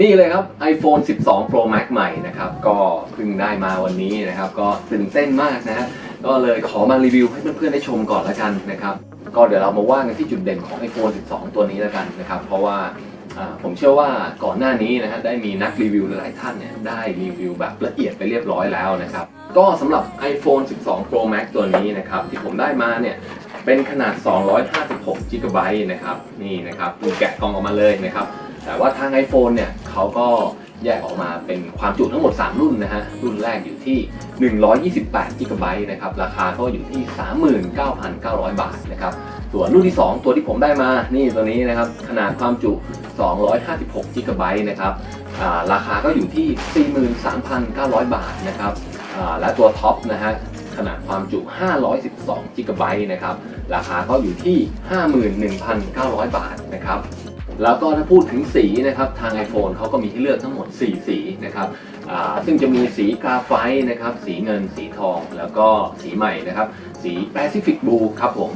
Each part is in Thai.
นี่เลยครับ iPhone 12 Pro Max ใหม่นะครับ ก็เพิ่งได้มาวันนี้นะครับ ก็ตื่นเต้นมากนะฮะก็เลยขอมารีวิวให้เพื่อนๆได้ชมก่อนละกันนะครับ ก็เดี๋ยวเรามาว่ากันที่จุดเด่นของ iPhone 12 ตัวนี้ละกันนะครับ เพราะว่าผมเชื่อว่าก่อนหน้านี้นะฮะได้มีนักรีวิวหลายท่านเนี่ยได้รีวิวแบบละเอียดไปเรียบร้อยแล้วนะครับ ก็สำหรับ iPhone 12 Pro Max ตัวนี้นะครับ ที่ผมได้มาเนี่ยเป็นขนาด 256 g b นะครับ นี่นะครับดูแกะกล่องออกมาเลยนะครับ แต่ว่าทาง iPhone เนี่ยเขาก็แยกออกมาเป็นความจุทั้งหมด 3 รุ่นนะฮะ รุ่นแรกอยู่ที่ 128 g b นะครับ ราคาก็อยู่ที่ 39,900 บาทนะครับ ส่วนรุ่นที่ 2 ตัวที่ผมได้มา นี่ตัวนี้นะครับ ขนาดความจุ 256 g b นะครับราคาก็อยู่ที่ 43,900 บาทนะครับและตัวท็อปนะฮะขนาดความจุ 512 g b นะครับ ราคาก็อยู่ที่ 51,900 บาทนะครับ แล้วก็ถ้าพูดถึงสีนะครับทาง iPhone เขาก็มีให้เลือกทั้งหมด 4 สีนะครับซึ่งจะมีสีกาไฟต์นะครับสีเงินสีทองแล้วก็สีใหม่นะครับสี Pacific Blue ครับผม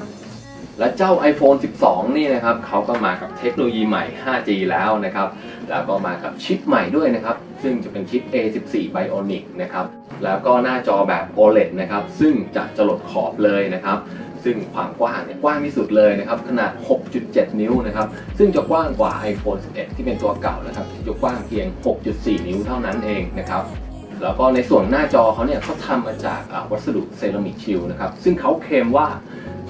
และเจ้า iPhone 12 นี่นะครับเขาก็มากับเทคโนโลยีใหม่ 5G แล้วนะครับ แล้วก็มากับชิปใหม่ด้วยนะครับ ซึ่งจะเป็นชิป A14 Bionic นะครับ แล้วก็หน้าจอแบบ OLED นะครับ ซึ่งจะจรดขอบเลยนะครับ ซึ่งความกว้างเนี่ยกว้างที่สุดเลยนะครับขนาด 6.7 นิ้วนะครับซึ่งจะกว้างกว่า iPhone 11 ที่เป็นตัวเก่านะครับที่จะกว้างเพียง 6.4 นิ้วเท่านั้นเองนะครับแล้วก็ในส่วนหน้าจอเขาเนี่ยเขาทำมาจากวัสดุเซรามิกชิลนะครับซึ่งเขาเคลมว่า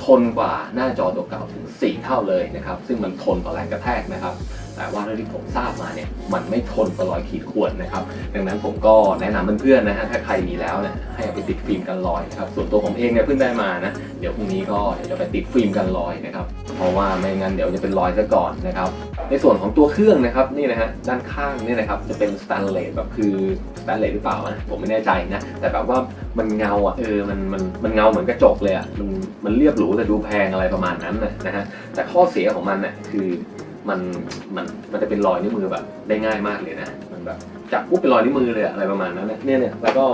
ทนกว่าหน้าจอตัวเก่าถึง 4 เท่าเลยนะครับซึ่งมันทนต่อแรงกระแทกนะครับ แต่ว่าเท่าที่ผมทราบมาเนี่ยมันไม่ทนต่อรอยขีดข่วนนะครับ ดังนั้นผมก็แนะนำเพื่อนๆนะฮะถ้าใครมีแล้วเนี่ยให้เอาไปติดฟิล์มกันรอยนะครับส่วนตัวผมเองเนี่ยเพิ่งได้มานะเดี๋ยวพรุ่งนี้ก็เดี๋ยวจะไปติดฟิล์มกันรอยนะครับเพราะว่าไม่งั้นเดี๋ยวจะเป็นรอยซะก่อนนะครับในส่วนของตัวเครื่องนะครับนี่นะฮะด้านข้างนี่นะครับจะเป็นสแตนเลสแบบคือสแตนเลสหรือเปล่านะผมไม่แน่ใจนะแต่แบบว่ามันเงาอะเออมันมันมันเงาเหมือนกระจกเลยอะมันมันเรียบหรูแต่ดูแพงอะไรประมาณนั้นนะนะฮะแต่ข้อเสียของมันเนี่ยคือ มันมันมันจะเป็นรอยนิ้วมือแบบได้ง่ายมากเลยนะมันแบบจับปุ๊บเป็นรอยนิ้วมือเลยอะอะไรประมาณนั้นนะเนี่ยเนี่ยแล้วก็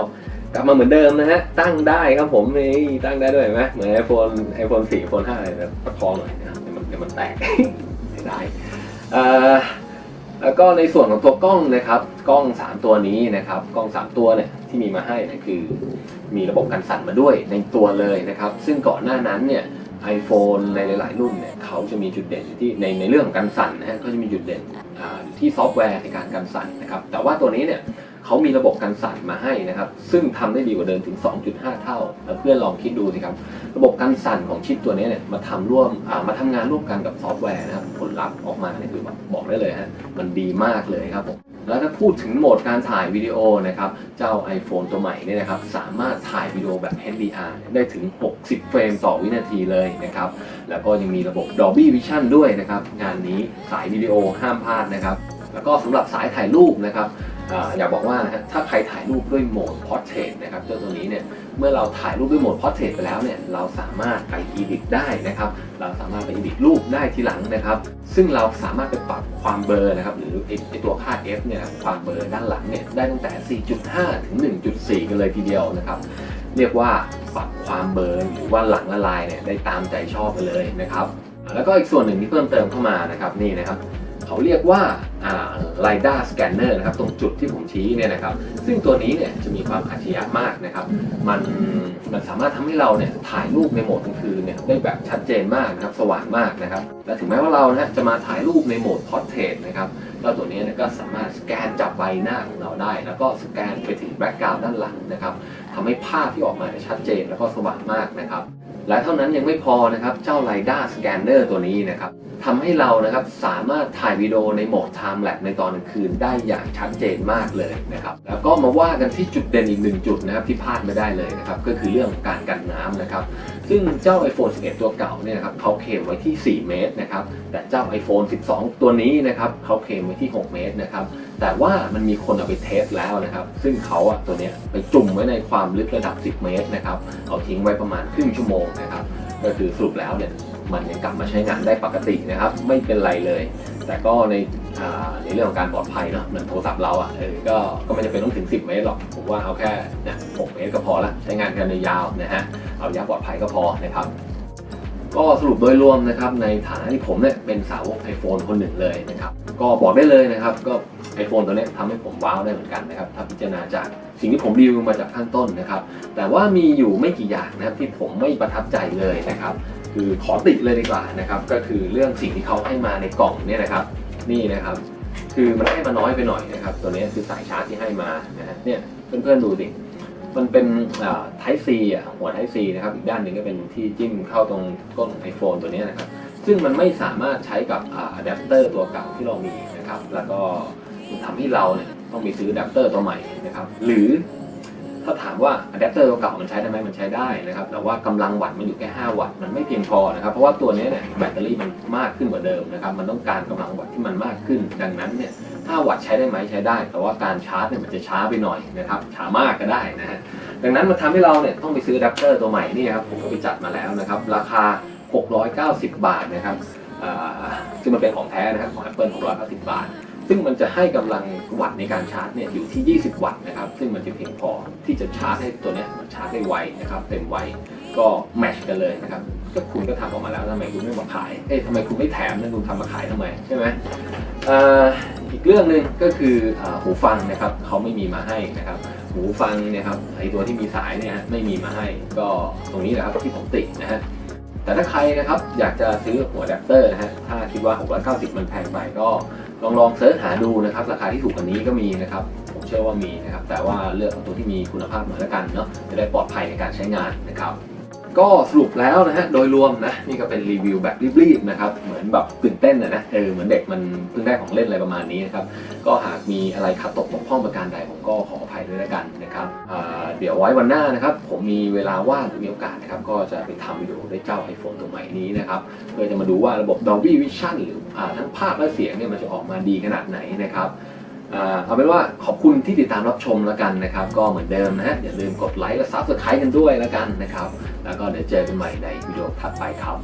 กลับมาเหมือนเดิมนะฮะตั้งได้ครับผมนี่ตั้งได้ด้วยเห็นไหมเหมือน iPhone iPhone 4 iPhone 5เลยนะประคองหน่อยนะเดี๋ยวมันเดี๋ยวมันแตก ไม่ได้เอ่อแล้วก็ในส่วนของตัวกล้องนะครับ กล้อง 3 ตัวนี้นะครับ กล้อง 3 ตัวเนี่ยที่มีมาให้เนี่คือ มีระบบกันสั่นมาด้วยในตัวเลยนะครับ ซึ่งก่อนหน้านั้นเนี่ย iPhone ในหลาย ๆ รุ่นเนี่ยเขาจะมีจุดเด่นอยู่ที่ในในเรื่องการสั่นนะฮะก็จะมีจุดเด่นที่ซอฟต์แวร์ในการกันสั่นนะครับแต่ว่าตัวนี้เนี่ยเขามีระบบกันสั่นมาให้นะครับ ซึ่งทำได้ดีกว่าเดิมถึง 2.5 เท่า แล้วเพื่อนลองคิดดูสิครับ ระบบการสั่นของชิปตัวนี้เนี่ยมาทำร่วมมาทำงานร่วมกันกับซอฟต์แวร์นะครับ ผลลัพธ์ออกมาเนี่ยคือบอกได้เลยฮะมันดีมากเลยครับผม แล้วถ้าพูดถึงโหมดการถ่ายวิดีโอนะครับ เจ้า iPhone ตัวใหม่เนี่ยนะครับ สามารถถ่ายวิดีโอแบบ HDR ได้ถึง 60 เฟรมต่อวินาทีเลยนะครับ แล้วก็ยังมีระบบ Dolby Vision ด้วยนะครับ งานนี้สายวิดีโอห้ามพลาดนะครับ แล้วก็สำหรับสายถ่ายรูปนะครับ อ่าอยากบอกว่านะถ้าใครถ่ายรูปด้วยโหมด Portrait นะครับเจ้าตัวนี้เนี่ยเมื่อเราถ่ายรูปด้วยโหมด Portrait ไปแล้วเนี่ยเราสามารถไป edit ได้นะครับ เราสามารถไป edit รูปได้ทีหลังนะครับ ซึ่งเราสามารถไปปรับความเบลอนะครับ หรือไอตัวค่า f เนี่ยคความเบลอด้านหลังเนี่ยได้ตั้งแต่ 4.5 ถึง 1.4 กันเลยทีเดียวนะครับ เรียกว่าปรับความเบลอหรือว่าหลังละลายเนี่ยได้ตามใจชอบไปเลยนะครับ แล้วก็อีกส่วนหนึ่งที่เพิ่มเติมเข้ามานะครับนี่นะครับ เขาเรียกว่าอ่า LiDAR scanner นะครับตรงจุดที่ผมชี้เนี่ยนะครับ ซึ่งตัวนี้เนี่ยจะมีความอัจฉริยะมากนะครับ มันมันสามารถทำให้เราเนี่ยถ่ายรูปในโหมดกลางคืนเนี่ยได้แบบชัดเจนมากนะครับสว่างมากนะครับ และถึงแม้ว่าเรานะจะมาถ่ายรูปในโหมด Portrait นะครับเจ้าตัวนี้เนี่ยก็สามารถสแกนจับใบหน้าของเราได้ แล้วก็สแกนไปถึงแบ็กกราวด์ด้านหลังนะครับทำให้ภาพที่ออกมาชัดเจนแล้วก็สว่างมากนะครับ และเท่านั้นยังไม่พอนะครับเจ้า LiDAR scanner ตัวนี้นะครับทำให้เรานะครับสามารถถ่ายวิดีโอในโหมด Time Lapse ในตอนกลางคืนได้อย่างชัดเจนมากเลยนะครับแล้วก็มาว่ากันที่จุดเด่นอีกหนึ่งจุดนะครับที่พลาดไม่ได้เลยนะครับก็คือเรื่องการกันน้ำนะครับซึ่งเจ้า iPhone 11 ตัวเก่าเนี่ยนะครับเขาเคลมไว้ที่ 4 เมตรนะครับแต่เจ้า iPhone 12 ตัวนี้นะครับเขาเคลมไว้ที่ 6 เมตรนะครับ แต่ว่ามันมีคนเอาไปเทสแล้วนะครับ ซึ่งเขาอะตัวเนี้ยไปจุ่มไว้ในความลึกระดับ 10 เมตรนะครับ เอาทิ้งไว้ประมาณครึ่งชั่วโมงนะครับ ก็คือสรุปแล้วเนี่ยมันยังกลับมาใช้งานได้ปกตินะครับ ไม่เป็นไรเลย แต่ก็ในในเรื่องของการปลอดภัยเนาะเหมือนโทรศัพท์เราอะ่ะเออก็ก็ไม่จำเป็นต้องถึง 10 เมตรหรอก ผมว่าเอาแค่นี่ย6เมตรก็พอละใช้งานกันยาวนะฮะเอายะปลอดภัยก็พอนะครับก็สรุปโดยรวมนะครับในฐานะที่ผมเนี่ยเป็นสาวก iPhone คนหนึ่งเลยนะครับ ก็บอกได้เลยนะครับ ก็ iPhone ตัวนี้ทำให้ผมว้าวได้เหมือนกันนะครับถ้าพิจารณาจากสิ่งที่ผมรีวิวมาจากข้างต้นนะครับ แต่ว่ามีอยู่ไม่กี่อย่างนะครับที่ผมไม่ประทับใจเลยนะครับ คือขอติเลยดีกว่านะครับ ก็คือเรื่องสิ่งที่เขาให้มาในกล่องเนี่ยนะครับ นี่นะครับ คือมันให้มาน้อยไปหน่อยนะครับ ตัวนี้คือสายชาร์จที่ให้มานะฮะเนี่ยเพื่อนๆดูดิมันเป็นไท p e C อะหัว Type C นะครับอีกด้านหนึ่งก็เป็นที่จิ้มเข้าตรงก้น iPhone ตัวนี้นะครับ ซึ่งมันไม่สามารถใช้กับอะแดปเตอร์ตัวเก่าที่เรามีนะครับ แล้วก็ ทำให้เราเนี่ยต้องไปซื้ออะแดปเตอร์ตัวใหม่นะครับ หรือถ้าถามว่าอะแดปเตอร์ตัวเก่ามันใช้ได้ไหมมันใช้ได้นะครับ แต่ว่ากำลังวัตต์มันอยู่แค่ 5 วัตต์ มันไม่เพียงพอนะครับ เพราะว่าตัวนี้เนี่ยแบตเตอรี่มันมากขึ้นกว่าเดิมนะครับ มันต้องการกำลังวัตต์ที่มันมากขึ้น ดังนั้นเนี่ย 5 วัตต์ใช้ได้ไหมใช้ได้ แต่ว่าการชาร์จเนี่ยมันจะช้าไปหน่อยนะครับ ช้ามากก็ได้นะฮะ ดังนั้นมันทำให้เราเนี่ยต้องไปซื้ออะแดปเตอร์ตัวใหม่นี่ครับ ผมก็ไปจัดมาแล้วนะครับ ราคา 690 บาทนะครับอ่าซึ่งมันเป็นของแท้นะครับ ของ Apple 690 บาท ซึ่งมันจะให้กำลังวัตต์ในการชาร์จเนี่ยอยู่ที่ 20 วัตต์นะครับ ซึ่งมันจะเพียงพอที่จะชาร์จให้ตัวเนี้ยมันชาร์จได้ไวนะครับเต็มไวก็แมชกันเลยนะครับก็คุณก็ทำออกมาแล้วทำไมคุณไม่มาขาย เอ๊ะทำไมคุณไม่แถมนะคุณทำมาขายทำไมใช่ไหมอ,อีกเรื่องหนึ่งก็คืออหูฟังนะครับเขาไม่มีมาให้นะครับหูฟังนี่ยครับไอตัวที่มีสายเนี่ยไม่มีมาให้ก็ตรงนี้แหละครับที่ผมติดนะฮะแต่ถ้าใครนะครับอยากจะซื้อหัวแดปเตอร์นะฮะถ้าคิดว่า 690 มันแพงไปก็ ลองลองเสิร์ชหาดูนะครับ ราคาที่ถูกกว่านี้ก็มีนะครับ ผมเชื่อว่ามีนะครับ แต่ว่าเลือกเอาตัวที่มีคุณภาพหน่อยละกันเนาะจะได้ปลอดภัยในการใช้งานนะครับ ก็สรุปแล้วนะฮะ โดยรวมนะ นี่ก็เป็นรีวิวแบบรีบๆนะครับ เหมือนแบบตื่นเต้นนะนะเออเหมือนเด็กมันเพิ่งได้ของเล่นอะไรประมาณนี้นะครับ ก็หากมีอะไรขัดตกบกพร่องประการใดผมก็ขออภัยด้วยแล้วกันนะครับเดี๋ยวไว้วันหน้านะครับ ผมมีเวลาว่างหรือมีโอกาสนะครับ ก็จะไปทำวิดีโอด้วยเจ้า iPhone ตัวใหม่นี้นะครับ เพื่อจะมาดูว่าระบบ Dolby Vision หรืออทั้งภาพและเสียงเนี่ยมันจะออกมาดีขนาดไหนนะครับ เอาเป็นว่าขอบคุณที่ติดตามรับชมแล้วกันนะครับ ก็เหมือนเดิมนะฮะอย่าลืมกดไลค์และซับสไครต์กันด้วยแล้วกันนะครับ แล้วก็เดี๋ยวเจอกันใหม่ในวิดีโอถัดไปครับ